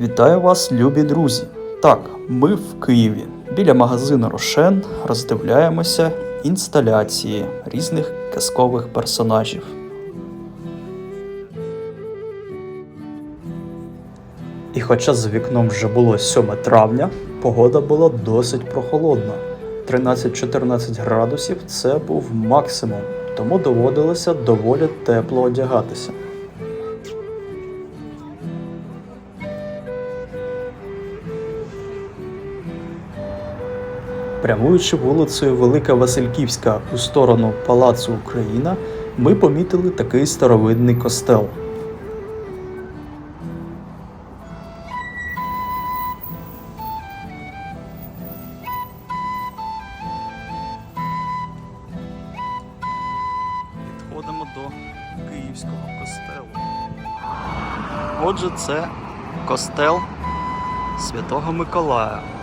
Вітаю вас, любі друзі! Так, ми в Києві. Біля магазину Рошен роздивляємося інсталяції різних казкових персонажів. І хоча за вікном вже було 7 травня, погода була досить прохолодна. 13-14 градусів це був максимум, тому доводилося доволі тепло одягатися. Прямуючи вулицею Велика Васильківська у сторону Палацу Україна, ми помітили такий старовинний костел. Підходимо до Київського костелу. Отже, це костел Святого Миколая.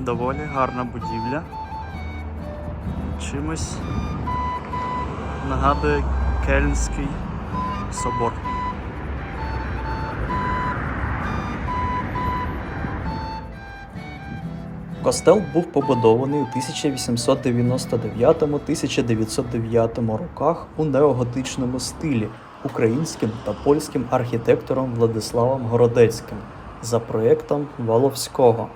Доволі гарна будівля. Чимось нагадує Кельнський собор. Костел був побудований у 1899-1909 роках у неоготичному стилі українським та польським архітектором Владиславом Городецьким за проєктом Валовського.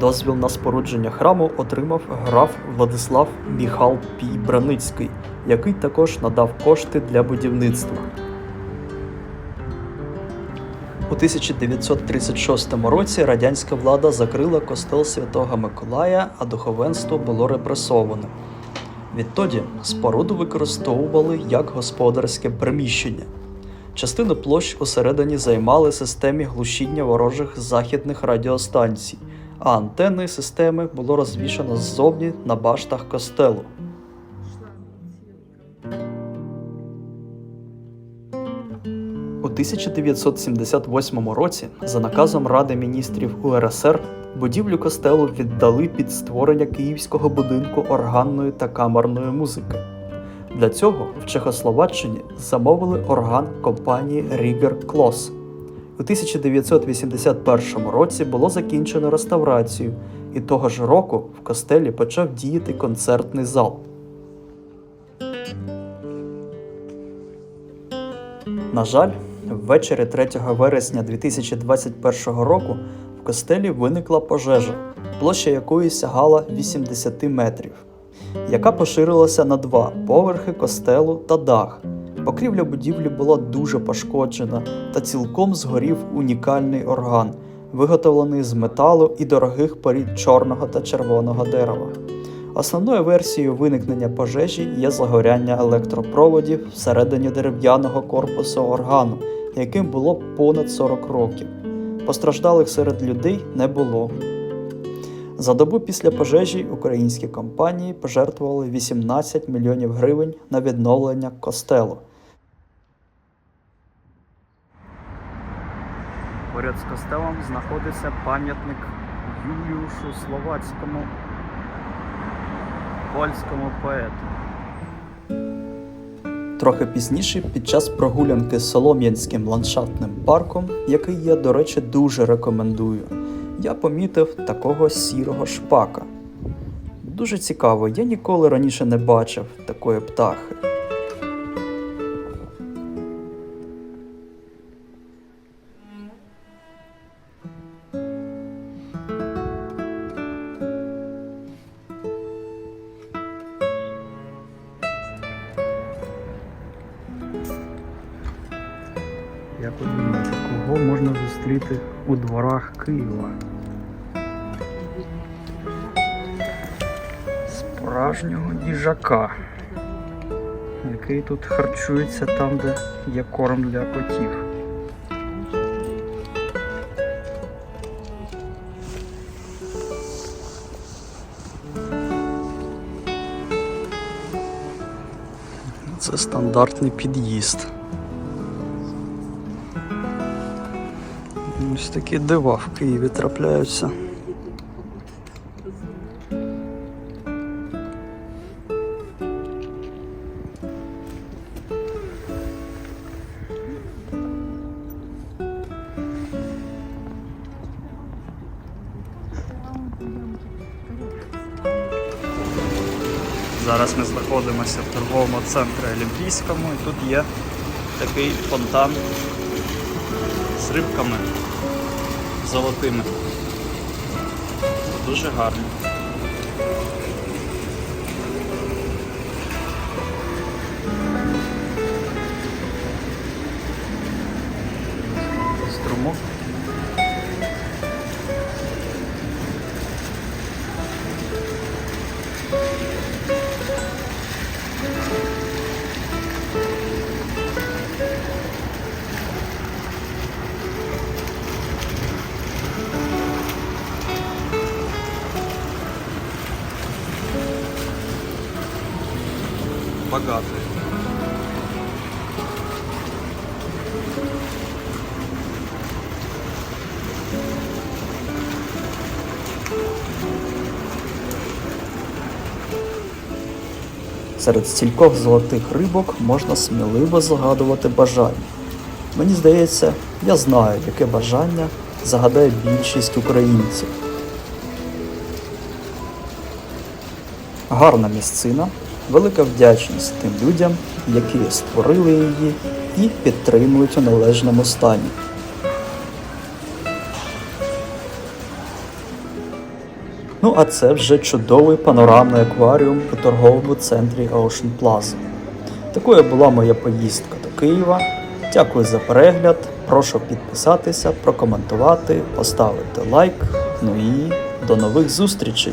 Дозвіл на спорудження храму отримав граф Владислав Міхал Пій Браницький, який також надав кошти для будівництва. У 1936 році радянська влада закрила костел Святого Миколая, а духовенство було репресоване. Відтоді споруду використовували як господарське приміщення. Частину площ усередині займали системі глушіння ворожих західних радіостанцій, а антенни системи було розвішано ззовні на баштах костелу. У 1978 році, за наказом Ради міністрів УРСР, будівлю костелу віддали під створення Київського будинку органної та камерної музики. Для цього в Чехословаччині замовили орган компанії Rieger Kloss. У 1981 році було закінчено реставрацію, і того ж року в костелі почав діяти концертний зал. На жаль, ввечері 3 вересня 2021 року в костелі виникла пожежа, площа якої сягала 80 метрів, яка поширилася на два поверхи костелу та дах. Покрівля будівлі була дуже пошкоджена та цілком згорів унікальний орган, виготовлений з металу і дорогих порід чорного та червоного дерева. Основною версією виникнення пожежі є загоряння електропроводів всередині дерев'яного корпусу органу, яким було понад 40 років. Постраждалих серед людей не було. За добу після пожежі українські компанії пожертвували 18 мільйонів гривень на відновлення костелу. Поряд з костелом знаходиться пам'ятник Юліушу Словацькому польському поету. Трохи пізніше, під час прогулянки Солом'янським ландшафтним парком, який я, до речі, дуже рекомендую, я помітив такого сірого шпака. Дуже цікаво, я ніколи раніше не бачив такої птахи. Ви думаєте, кого можна зустріти у дворах Києва? Справжнього їжака, який тут харчується там, де є корм для котів. Це стандартний під'їзд. Ось такі дива в Києві трапляються. Зараз ми знаходимося в торговому центрі Олімпійському і тут є такий фонтан з рибками золотими. Дуже гарно. Богатий. Серед стількох золотих рибок можна сміливо загадувати бажання. Мені здається, я знаю, яке бажання загадає більшість українців. Гарна місцина, велика вдячність тим людям, які створили її і підтримують у належному стані. Ну а це вже чудовий панорамний акваріум у торговому центрі Ocean Plaza. Такою була моя поїздка до Києва. Дякую за перегляд. Прошу підписатися, прокоментувати, поставити лайк. Ну і до нових зустрічей!